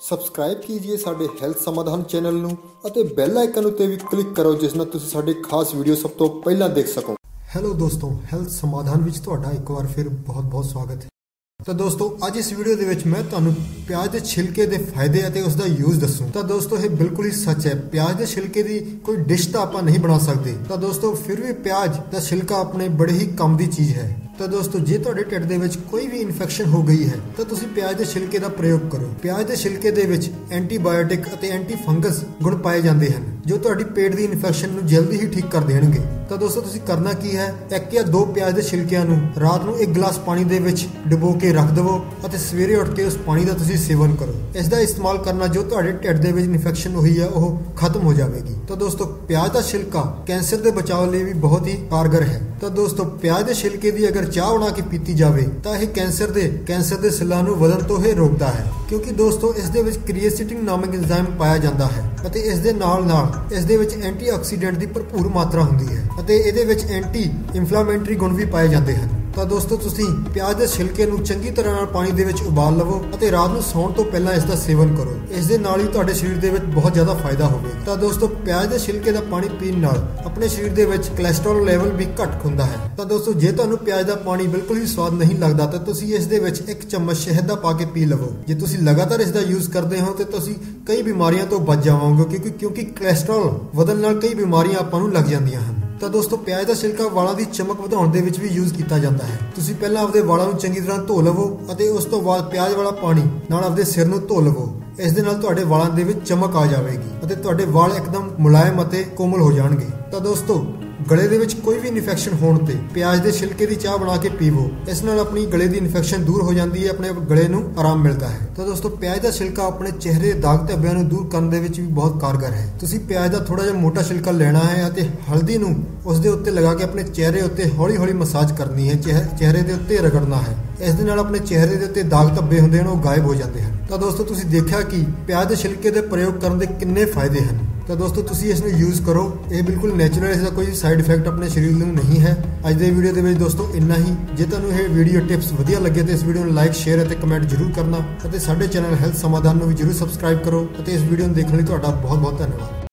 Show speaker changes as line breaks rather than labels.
Subscribe ਕੀजिए ਸਾਡੇ health ਸਮਾਧਾਨ channel ਨੂੰ ਅਤੇ ਬੈਲ ਆਈਕਨ ਉੱਤੇ ਵੀ ਕਲਿੱਕ ਕਰੋ, ਜਿਸ ਨਾਲ ਤੁਸੀਂ ਸਾਡੇ ਖਾਸ ਵੀਡੀਓ ਸਭ ਤੋਂ ਪਹਿਲਾਂ ਦੇਖ ਸਕੋ। ਹੈਲੋ ਦੋਸਤੋ ਹੈਲਥ ਸਮਾਧਾਨ ਵਿੱਚ ਤੁਹਾਡਾ ਇੱਕ ਵਾਰ ਫਿਰ ਬਹੁਤ-ਬਹੁਤ ਸਵਾਗਤ ਹੈ। ਤਾਂ ਦੋਸਤੋ, ਅੱਜ ਇਸ ਵੀਡੀਓ ਦੇ ਵਿੱਚ ਮੈਂ ਤੁਹਾਨੂੰ ਪਿਆਜ਼ ਦੇ ਛਿਲਕੇ ਦੇ ਫਾਇਦੇ ਅਤੇ ਉਸ ਦਾ ਯੂਜ਼ ਦੱਸੂ ਤਾਂ ਦੋਸਤੋ ਇਹ ਬਿਲਕੁਲ ਹੀ ਸੱਚ ਹੈ ਪਿਆਜ਼ ਦੇ ਛਿਲਕੇ ਦੀ ਕੋਈ ਡਿਸ਼ ਤਾਂ ਆਪਾਂ ਨਹੀਂ ਬਣਾ ਸਕਦੇ ਤਾਂ ਦੋਸਤੋ ਫਿਰ ਵੀ ਪਿਆਜ਼ ਦਾ ਛਿਲਕਾ ਆਪਣੇ ਬੜੇ ਹੀ ਕੰਮ ਦੀ ਚੀਜ਼ ਹੈ ਤਾਂ ਦੋਸਤੋ ਜੇ ਤੁਹਾਡੇ ਢਿੱਡ ਦੇ ਵਿੱਚ ਕੋਈ ਵੀ ਇਨਫੈਕਸ਼ਨ ਹੋ ਗਈ ਹੈ ਤਾਂ ਤੁਸੀਂ ਪਿਆਜ਼ ਦੇ ਛਿਲਕੇ ਦਾ ਪ੍ਰਯੋਗ ਕਰੋ ਪਿਆਜ਼ ਦੇ ਛਿਲਕੇ ਦੇ ਵਿੱਚ ਐਂਟੀਬਾਇਓਟਿਕ ਅਤੇ ਐਂਟੀ ਫੰਗਸ ਗੁਣ ਪਾਏ ਜਾਂਦੇ ਹਨ ਜੋ ਤੁਹਾਡੀ ਪੇਟ ਦੀ ਇਨਫੈਕਸ਼ਨ ਨੂੰ ਜਲਦੀ ਹੀ ਠੀਕ ਕਰ ਦੇਣਗੇ ਤਾਂ ਦੋਸਤੋ ਤੁਸੀਂ ਕਰਨਾ ਕੀ ਹੈ ਇੱਕ ਜਾਂ ਦੋ ਪਿਆਜ਼ ਦੇ ਛਿਲਕਿਆਂ ਨੂੰ ਰਾਤ ਨੂੰ ਇੱਕ ਗਲਾਸ ਪਾਣੀ ਦੇ ਵਿੱਚ ਡੁਬੋ ਕੇ ਰੱਖ ਦਿਵੋ ਅਤੇ ਸਵੇਰੇ ਉੱਠ ਕੇ ਉਸ ਪਾਣੀ ਦਾ ਤੁਸੀਂ ਸੇਵਨ ਕਰੋ। ਇਸ ਦਾ ਇਸਤੇਮਾਲ ਕਰਨਾ ਜੋ ਤੁਹਾਡੇ ਢਿੱਡ ਦੇ ਵਿੱਚ ਇਨਫੈਕਸ਼ਨ ਹੋਈ ਹੈ ਉਹ ਖਤਮ ਹੋ ਜਾਵੇਗੀ। ਤਾਂ ਦੋਸਤੋ, ਪਿਆਜ਼ ਦਾ ਛਿਲਕਾ ਕੈਂਸਰ ਦੇ ਬਚਾਅ ਲਈ ਵੀ ਬਹੁਤ ਹੀ ਕਾਰਗਰ ਹੈ। ਤਾਂ ਦੋਸਤੋ, ਪਿਆਜ਼ ਦੇ ਛਿਲਕੇ ਦੀ ਅਗਰ ਚਾਹ ਬਣਾ ਕੇ ਪੀਤੀ ਜਾਵੇ, ਤਾਂ ਇਹ ਕੈਂਸਰ ਦੇ ਕੈਂਸਰ ਦੇ ਸੈੱਲਾਂ ਨੂੰ ਵਧਣ ਤੋਂ ਹੀ ਰੋਕਦਾ ਹੈ। ਕਿਉਂਕਿ ਦੋਸਤੋ, ਇਸ ਦੇ ਵਿੱਚ ਕ੍ਰੀਏਸਿਟਿਨ ਨਾਮਕ ਐਂਜ਼ਾਈਮ ਪਾਇਆ ਜਾਂਦਾ ਹੈ ਅਤੇ ਇਸ ਦੇ ਨਾਲ ਨਾਲ ਇਸ ਦੇ ਵਿੱਚ ਐਂਟੀਆਕਸੀਡੈਂਟ ਦੀ ਭਰਪੂਰ ਮਾਤਰਾ ਹੁੰਦੀ ਹੈ ਅਤੇ ਇਹਦੇ ਵਿੱਚ ਐਂਟੀ ਇਨਫਲਾਮੇਟਰੀ ਗੁਣ ਵੀ ਪਾਏ ਜਾਂਦੇ ਹਨ। ਤਾਂ ਦੋਸਤੋ ਤੁਸੀਂ ਪਿਆਜ਼ ਦੇ ਛਿਲਕੇ ਨੂੰ ਚੰਗੀ ਤਰ੍ਹਾਂ ਨਾਲ ਪਾਣੀ ਦੇ ਵਿੱਚ ਉਬਾਲ ਲਵੋ ਅਤੇ ਰਾਤ ਨੂੰ ਸੌਣ ਤੋਂ ਪਹਿਲਾਂ ਇਸ ਦਾ ਸੇਵਨ ਕਰੋ। ਇਸ ਦੇ ਨਾਲ ਹੀ ਤੁਹਾਡੇ ਸਰੀਰ ਦੇ ਵਿੱਚ ਬਹੁਤ ਜ਼ਿਆਦਾ ਫਾਇਦਾ ਹੋਵੇਗਾ। ਤਾਂ ਦੋਸਤੋ, ਪਿਆਜ਼ ਦੇ ਛਿਲਕੇ ਦਾ ਪਾਣੀ ਪੀਣ ਨਾਲ ਆਪਣੇ ਸਰੀਰ ਦੇ ਵਿੱਚ ਕੋਲੇਸਟ੍ਰੋਲ ਲੈਵਲ ਵੀ ਘੱਟ ਹੁੰਦਾ ਹੈ। ਤਾਂ ਦੋਸਤੋ, ਜੇ ਤੁਹਾਨੂੰ ਪਿਆਜ਼ ਦਾ ਪਾਣੀ ਬਿਲਕੁਲ ਵੀ ਸਵਾਦ ਨਹੀਂ ਲੱਗਦਾ, ਤਾਂ ਤੁਸੀਂ ਇਸ ਦੇ ਵਿੱਚ ਇੱਕ ਚਮਚ ਸ਼ਹਿਦ ਦਾ ਪਾ ਕੇ ਪੀ ਲਵੋ। ਜੇ ਤੁਸੀਂ ਲਗਾਤਾਰ ਇਸ ਦਾ ਯੂਜ਼ ਕਰਦੇ ਹੋ, ਤੇ ਤੁਸੀਂ ਕਈ ਬਿਮਾਰੀਆਂ ਤੋਂ ਬਚ ਜਾਵਾਂਗੇ, ਕਿਉਂਕਿ ਕਿਉਂਕਿ ਕੋਲੇਸਟ੍ਰੋਲ ਵਧਣ ਨਾਲ ਕਈ ਬਿਮਾਰੀਆਂ ਆਪਾਂ ਨੂੰ ਲੱਗ ਜਾਂਦੀਆਂ ਹਨ। ਤਾਂ ਦੋਸਤੋ, ਪਿਆਜ਼ ਦਾ ਛਿਲਕਾ ਵਾਲਾਂ ਦੀ ਚਮਕ ਵਧਾਉਣ ਦੇ ਵਿੱਚ ਵੀ ਯੂਜ਼ ਕੀਤਾ ਜਾਂਦਾ ਹੈ। ਤੁਸੀਂ ਪਹਿਲਾਂ ਆਪਦੇ ਵਾਲਾਂ ਨੂੰ ਚੰਗੀ ਤਰ੍ਹਾਂ ਧੋ ਲਵੋ ਅਤੇ ਉਸ ਤੋਂ ਬਾਅਦ ਪਿਆਜ਼ ਵਾਲਾ ਪਾਣੀ ਨਾਲ ਆਪਦੇ ਸਿਰ ਨੂੰ ਧੋ ਲਵੋ। ਇਸ ਦੇ ਨਾਲ ਤੁਹਾਡੇ ਵਾਲਾਂ ਦੇ ਵਿੱਚ ਚਮਕ ਆ ਜਾਵੇਗੀ ਅਤੇ ਤੁਹਾਡੇ ਵਾਲ ਇੱਕਦਮ ਮੁਲਾਇਮ ਅਤੇ ਕੋਮਲ ਹੋ ਜਾਣਗੇ। ਤਾਂ ਦੋਸਤੋ ਗਲੇ ਦੇ ਵਿੱਚ ਕੋਈ ਵੀ ਇਨਫੈਕਸ਼ਨ ਹੋਣ ਤੇ ਪਿਆਜ਼ ਦੇ ਛਿਲਕੇ ਦੀ ਚਾਹ ਬਣਾ ਕੇ ਪੀਵੋ। ਇਸ ਨਾਲ ਆਪਣੀ ਗਲੇ ਦੀ ਇਨਫੈਕਸ਼ਨ ਦੂਰ ਹੋ ਜਾਂਦੀ ਹੈ, ਆਪਣੇ ਗਲੇ ਨੂੰ ਆਰਾਮ ਮਿਲਦਾ ਹੈ। ਤਾਂ ਦੋਸਤੋ, ਪਿਆਜ਼ ਦਾ ਛਿਲਕਾ ਆਪਣੇ ਚਿਹਰੇ ਦੇ ਦਾਗ ਧੱਬਿਆਂ ਨੂੰ ਦੂਰ ਕਰਨ ਦੇ ਵਿੱਚ ਵੀ ਬਹੁਤ ਕਾਰਗਰ ਹੈ। ਤੁਸੀਂ ਪਿਆਜ਼ ਦਾ ਥੋੜਾ ਜਿਹਾ ਮੋਟਾ ਛਿਲਕਾ ਲੈਣਾ ਹੈ ਅਤੇ ਹਲਦੀ ਨੂੰ ਉਸ ਦੇ ਉੱਤੇ ਲਗਾ ਕੇ ਆਪਣੇ ਚਿਹਰੇ ਉੱਤੇ ਹੌਲੀ-ਹੌਲੀ ਮਸਾਜ ਕਰਨੀ ਹੈ। ਚਿਹਰੇ ਦੇ ਉੱਤੇ ਰਗੜਨਾ ਹੈ। ਇਸ ਦੇ ਨਾਲ ਆਪਣੇ ਚਿਹਰੇ ਦੇ ਉੱਤੇ ਦਾਗ ਧੱਬੇ ਹੁੰਦੇ ਹਨ, ਉਹ ਗਾਇਬ ਹੋ ਜਾਂਦੇ ਹਨ। ਤਾਂ ਦੋਸਤੋ, ਤੁਸੀਂ ਦੇਖਿਆ ਕਿ ਪਿਆਜ਼ ਦੇ ਛਿਲਕੇ ਦੇ ਪ੍ਰਯੋਗ ਕਰਨ ਦੇ ਕਿੰਨੇ ਫਾਇਦੇ ਹਨ? ਤਾਂ ਦੋਸਤੋ, ਤੁਸੀਂ ਇਸ ਨੂੰ ਯੂਜ਼ ਕਰੋ। ਇਹ ਬਿਲਕੁਲ ਨੈਚੁਰਲ ਇਸ ਦਾ ਕੋਈ ਸਾਈਡ ਇਫੈਕਟ ਆਪਣੇ ਸਰੀਰ ਨੂੰ ਨਹੀਂ ਹੈ। ਅੱਜ ਦੇ ਵੀਡੀਓ ਦੇ ਵਿੱਚ ਦੋਸਤੋ, ਇੰਨਾ ਹੀ। ਜੇ ਤੁਹਾਨੂੰ ਇਹ ਵੀਡੀਓ ਟਿਪਸ ਵਧੀਆ ਲੱਗੇ, ਤਾਂ ਇਸ ਵੀਡੀਓ ਨੂੰ ਲਾਈਕ ਸ਼ੇਅਰ ਅਤੇ ਕਮੈਂਟ ਜ਼ਰੂਰ ਕਰਨਾ। ਅਤੇ ਸਾਡੇ ਚੈਨਲ ਹੈਲਥ ਸਮਾਧਾਨ ਨੂੰ ਵੀ ਜ਼ਰੂਰ ਸਬਸਕ੍ਰਾਈਬ ਕਰੋ। ਅਤੇ ਇਸ ਵੀਡੀਓ ਨੂੰ ਦੇਖਣ ਲਈ ਤੁਹਾਡਾ ਬਹੁਤ ਬਹੁਤ ਧੰਨਵਾਦ।